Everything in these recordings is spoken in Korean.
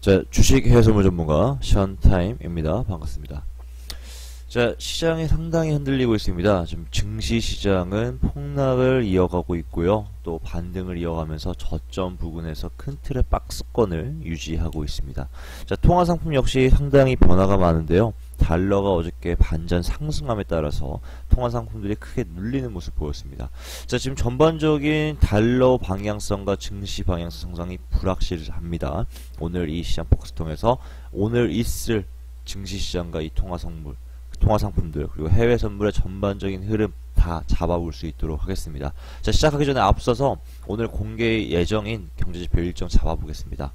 자, 주식 해외선물 전문가 션타임입니다. 반갑습니다. 자, 시장이 상당히 흔들리고 있습니다. 지금 증시 시장은 폭락을 이어가고 있고요. 또 반등을 이어가면서 저점 부근에서 큰 틀의 박스권을 유지하고 있습니다. 자, 통화 상품 역시 상당히 변화가 많은데요. 달러가 어저께 반전 상승함에 따라서 통화 상품들이 크게 눌리는 모습 보였습니다. 자, 지금 전반적인 달러 방향성과 증시 방향성 상당히 불확실합니다. 오늘 이 시장 포커스 통해서 오늘 있을 증시 시장과 이 통화 선물 통화 상품들 그리고 해외 선물의 전반적인 흐름 다 잡아볼 수 있도록 하겠습니다. 자 시작하기 전에 앞서서 오늘 공개 예정인 경제지표 일정 잡아보겠습니다.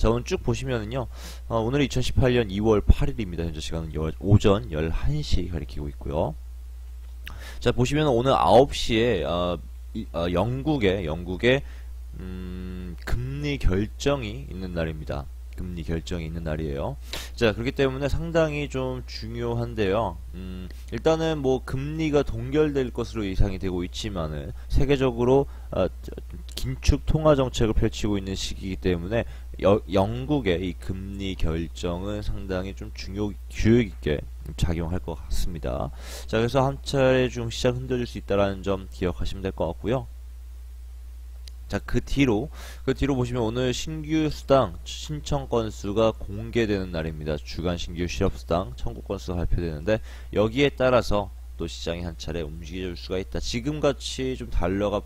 자 오늘 쭉 보시면은요 어, 오늘 2018년 2월 8일입니다. 현재 시간은 여, 오전 11시 가리키고 있고요. 자 보시면 오늘 9시에 어, 이, 어, 영국의 영국의 음, 금리 결정이 있는 날입니다. 금리 결정이 있는 날이에요. 자, 그렇기 때문에 상당히 좀 중요한데요. 음, 일단은 뭐 금리가 동결될 것으로 예상이 되고 있지만은 세계적으로 어, 긴축 통화 정책을 펼치고 있는 시기이기 때문에 여, 영국의 이 금리 결정은 상당히 좀 중요 규격 있게 작용할 것 같습니다. 자, 그래서 한 차례 좀 시장 흔들릴 수 있다라는 점 기억하시면 될 것 같고요. 자, 그 뒤로, 그 뒤로 보시면 오늘 신규 수당 신청 건수가 공개되는 날입니다. 주간 신규 실업 수당 청구 건수가 발표되는데, 여기에 따라서 또 시장이 한 차례 움직여줄 수가 있다. 지금같이 좀 달러가,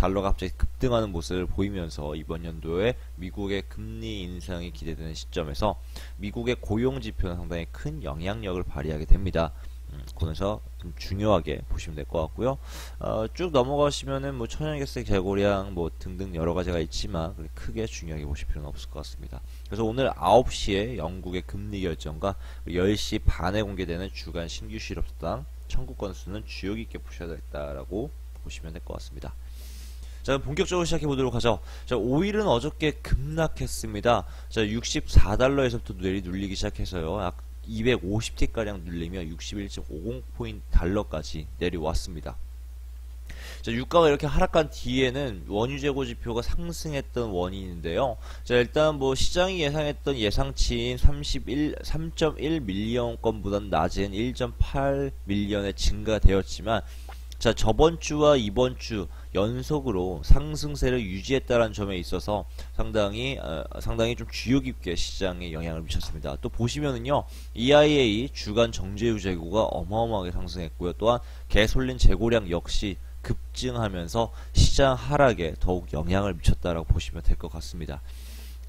달러가 갑자기 급등하는 모습을 보이면서 이번 연도에 미국의 금리 인상이 기대되는 시점에서 미국의 고용 지표는 상당히 큰 영향력을 발휘하게 됩니다. 음, 그래서 좀 중요하게 보시면 될 것 같고요. 어, 쭉 넘어가시면은 뭐 천연객색 재고량 뭐 등등 여러 가지가 있지만 크게 중요하게 보실 필요는 없을 것 같습니다. 그래서 오늘 9시에 영국의 금리 결정과 10시 반에 공개되는 주간 신규 실업수당 청구 건수는 주요 깊게 보셔야 되겠다라고 보시면 될 것 같습니다. 자, 본격적으로 시작해 보도록 하죠. 자, 오일은 어저께 급락했습니다. 자, 64달러에서부터 내리 눌리기 시작해서요. 약 250T가량 눌리며 61.50포인트 달러까지 내려왔습니다. 자, 유가가 이렇게 하락한 뒤에는 원유 재고 지표가 상승했던 원인인데요. 자, 일단 뭐 시장이 예상했던 예상치인 31, 3.1 밀리언 건보다 낮은 1.8 밀리언의 증가되었지만 자, 저번 주와 이번 주 연속으로 상승세를 유지했다는 점에 있어서 상당히 어, 상당히 좀 주요 깊게 시장에 영향을 미쳤습니다. 또 보시면은요, EIA 주간 정제유 재고가 어마어마하게 상승했고요. 또한 개솔린 재고량 역시 급증하면서 시장 하락에 더욱 영향을 미쳤다라고 보시면 될 것 같습니다.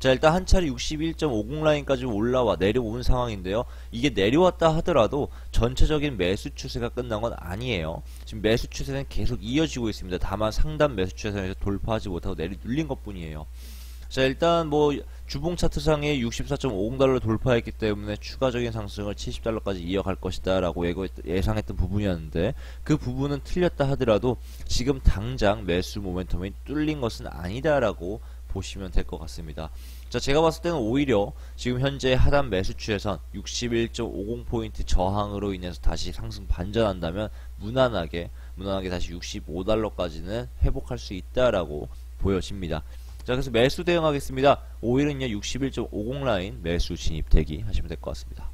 자 일단 한 차례 61.50 라인까지 올라와 내려온 상황인데요. 이게 내려왔다 하더라도 전체적인 매수 추세가 끝난 건 아니에요. 지금 매수 추세는 계속 이어지고 있습니다. 다만 상단 매수 추세에서 돌파하지 못하고 내리 눌린 것 뿐이에요. 자 일단 뭐 주봉 차트상에 64.50달러 돌파했기 때문에 추가적인 상승을 70달러까지 이어갈 것이다 라고 예상했던 부분이었는데 그 부분은 틀렸다 하더라도 지금 당장 매수 모멘텀이 뚫린 것은 아니다 라고 보시면 될 것 같습니다. 자, 제가 봤을 때는 오히려 지금 현재 하단 매수추에선 61.50포인트 저항으로 인해서 다시 상승 반전한다면 무난하게, 무난하게 다시 65달러까지는 회복할 수 있다라고 보여집니다. 자, 그래서 매수 대응하겠습니다. 오일은요, 61.50 라인 매수 진입 대기 하시면 될 것 같습니다.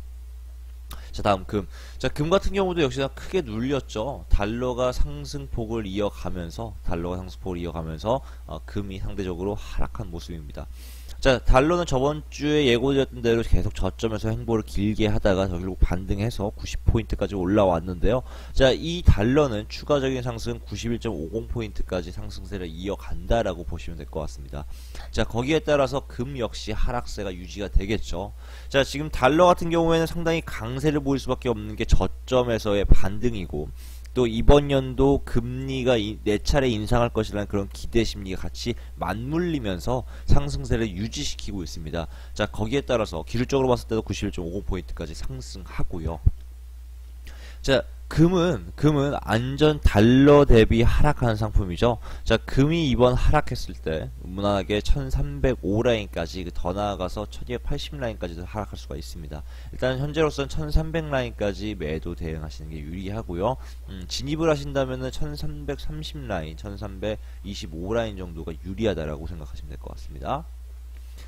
자 다음 금. 자 금 같은 경우도 역시나 크게 눌렸죠. 달러가 상승폭을 이어가면서 달러가 상승폭을 이어가면서 어, 금이 상대적으로 하락한 모습입니다. 자, 달러는 저번 주에 예고되었던 대로 계속 저점에서 행보를 길게 하다가 결국 반등해서 90포인트까지 올라왔는데요. 자, 이 달러는 추가적인 상승 91.50포인트까지 상승세를 이어간다라고 보시면 될 것 같습니다. 자, 거기에 따라서 금 역시 하락세가 유지가 되겠죠. 자, 지금 달러 같은 경우에는 상당히 강세를 보일 수밖에 없는 게 저점에서의 반등이고 또 이번 연도 금리가 네 차례 인상할 것이라는 그런 기대 심리가 같이 맞물리면서 상승세를 유지시키고 있습니다. 자 거기에 따라서 기술적으로 봤을 때도 91.50포인트까지 상승하고요. 자 금은 금은 안전 달러 대비 하락하는 상품이죠. 자, 금이 이번 하락했을 때 무난하게 1305 라인까지 그더 나아가서 1280 라인까지도 하락할 수가 있습니다. 일단 현재로서는 1300 라인까지 매도 대응하시는 게 유리하고요. 음, 진입을 하신다면은 1330 라인, 1325 라인 정도가 유리하다라고 생각하시면 될 것 같습니다.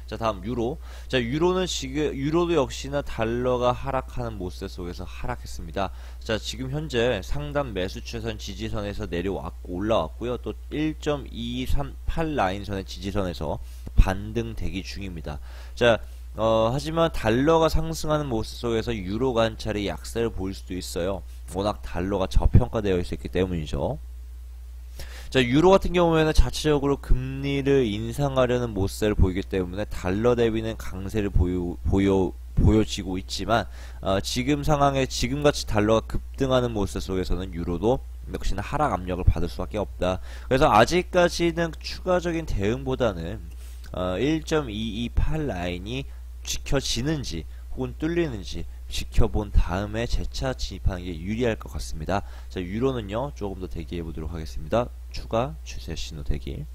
자 다음 유로. 자 유로는 지금 유로도 역시나 달러가 하락하는 모습 속에서 하락했습니다. 자 지금 현재 상단 매수 추세선 지지선에서 내려왔고 올라왔고요. 또 1.238 라인선의 지지선에서 반등 대기 중입니다. 자 어, 하지만 달러가 상승하는 모습 속에서 유로 관찰이 약세를 보일 수도 있어요. 워낙 달러가 저평가되어 있었기 때문이죠 자, 유로 같은 경우에는 자체적으로 금리를 인상하려는 모습을 보이기 때문에 달러 대비는 강세를 보여, 보여, 보여지고 있지만, 어, 지금 상황에 지금같이 달러가 급등하는 모습 속에서는 유로도 역시나 하락 압력을 받을 수밖에 없다. 그래서 아직까지는 추가적인 대응보다는 어, 1.228 라인이 지켜지는지 혹은 뚫리는지 지켜본 다음에 재차 진입하는 게 유리할 것 같습니다. 자, 유로는요, 조금 더 대기해 보도록 하겠습니다. 추가 추세 신호 대기.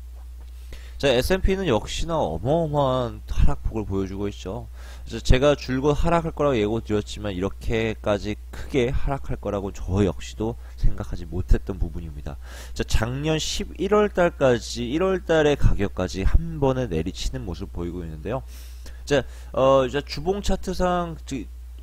자, S&P는 역시나 어마어마한 하락폭을 보여주고 있죠. 그래서 제가 줄곧 하락할 거라고 예고 드렸지만 이렇게까지 크게 하락할 거라고 저 역시도 생각하지 못했던 부분입니다. 자, 작년 11월 달까지 1월 달의 가격까지 한 번에 내리치는 모습 보이고 있는데요. 자, 어, 이제 주봉 차트상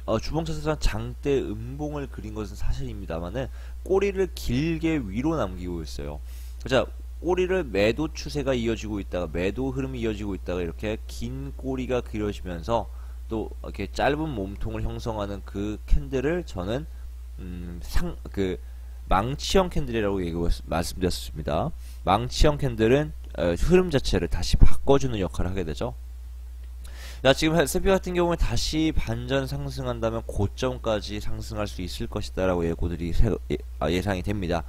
어, 주봉 차트상 장대 음봉을 그린 것은 사실입니다만은 꼬리를 길게 위로 남기고 있어요. 자, 꼬리를 매도 추세가 이어지고 있다가 매도 흐름이 이어지고 있다가 이렇게 긴 꼬리가 그려지면서 또 이렇게 짧은 몸통을 형성하는 그 캔들을 저는 음, 상 그 망치형 캔들이라고 얘기 말씀드렸습니다. 망치형 캔들은 어, 흐름 자체를 다시 바꿔주는 역할을 하게 되죠. 자, 지금 S&P 같은 경우에 다시 반전 상승한다면 고점까지 상승할 수 있을 것이다라고 예고들이 예, 아, 예상이 됩니다.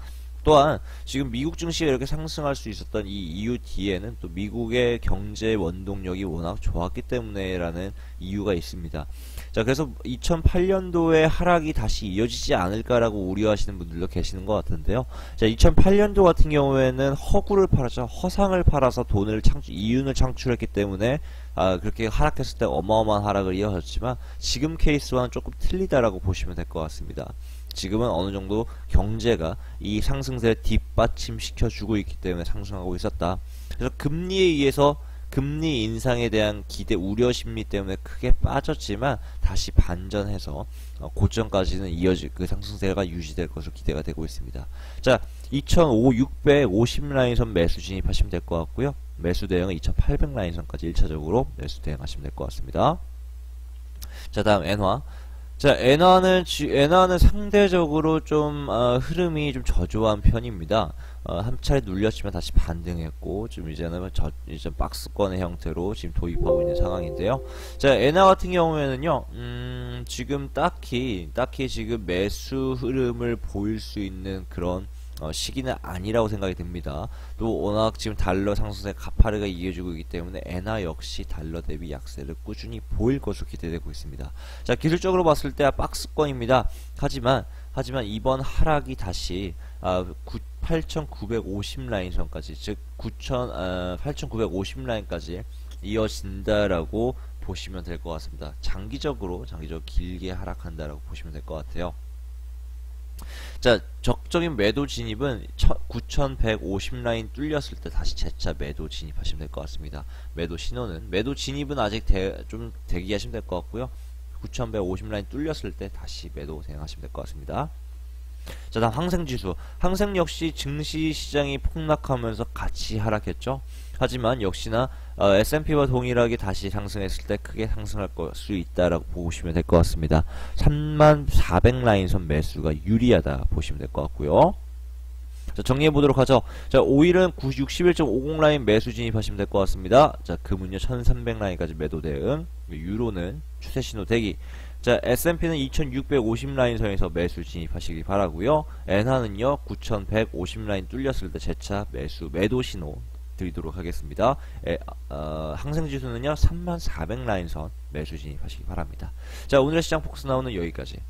또한 지금 미국 증시가 이렇게 상승할 수 있었던 이 이유 뒤에는 또 미국의 경제 원동력이 워낙 좋았기 때문에라는 이유가 있습니다. 자, 그래서 2008년도에 하락이 다시 이어지지 않을까라고 우려하시는 분들도 계시는 것 같은데요. 자, 2008년도 같은 경우에는 허구를 팔아서 허상을 팔아서 돈을 창출, 이윤을 창출했기 때문에 아, 그렇게 하락했을 때 어마어마한 하락을 이어졌지만 지금 케이스와는 조금 틀리다라고 보시면 될 것 같습니다. 지금은 어느 정도 경제가 이 상승세를 뒷받침시켜 주고 있기 때문에 상승하고 있었다. 그래서 금리에 의해서 금리 인상에 대한 기대 우려 심리 때문에 크게 빠졌지만 다시 반전해서 어, 고점까지는 이어질 그 상승세가 유지될 것으로 기대가 되고 있습니다. 자, 2005 650 라인선 매수 진입하시면 될 것 같고요. 매수 대응은 2800 라인선까지 1차적으로 매수 대응하시면 될 것 같습니다. 자, 다음 엔화. 자, 엔화는 엔화는 상대적으로 좀 어, 흐름이 좀 저조한 편입니다. 어, 한 차례 눌렸지만 다시 반등했고 지금 이제는 저 이제 박스권의 형태로 지금 도입하고 있는 상황인데요. 자, 엔화 같은 경우에는요. 음, 지금 딱히 딱히 지금 매수 흐름을 보일 수 있는 그런 어, 시기는 아니라고 생각이 듭니다. 또 워낙 지금 달러 상승세 가파르가 이어지고 있기 때문에 엔화 역시 달러 대비 약세를 꾸준히 보일 것으로 기대되고 있습니다. 자 기술적으로 봤을 때 박스권입니다. 하지만 하지만 이번 하락이 다시 아, 8,950 라인선까지 즉9,000 아, 8,950 라인까지 이어진다라고 보시면 될 것 같습니다. 장기적으로 장기적으로 길게 하락한다라고 보시면 될 것 같아요. 자, 적적인 매도 진입은 9150 라인 뚫렸을 때 다시 재차 매도 진입하시면 될 것 같습니다. 매도 신호는 매도 진입은 아직 대, 좀 대기하시면 될 것 같고요. 9150 라인 뚫렸을 때 다시 매도 진행하시면 될 것 같습니다. 자, 다음 항생지수. 항생 역시 증시 시장이 폭락하면서 같이 하락했죠. 하지만 역시나 어, S&P와 동일하게 다시 상승했을 때 크게 상승할 수 있다라고 보시면 될 것 같습니다. 3400 라인선 매수가 유리하다 보시면 될 것 같고요. 자, 정리해 보도록 하죠. 자, 오일은 61.50 라인 매수 진입하시면 될 것 같습니다. 자, 금은요 1300 라인까지 매도 대응. 유로는 추세 신호 대기. 자, S&P는 2650 라인 선에서 매수 진입하시기 바라고요. 엔화는요 9150 라인 뚫렸을 때 재차 매수 매도 신호 드리도록 하겠습니다. 에, 어, 항생지수는요 3400 라인선 매수 진입하시기 바랍니다. 자 오늘의 시장 폭스 나오는 여기까지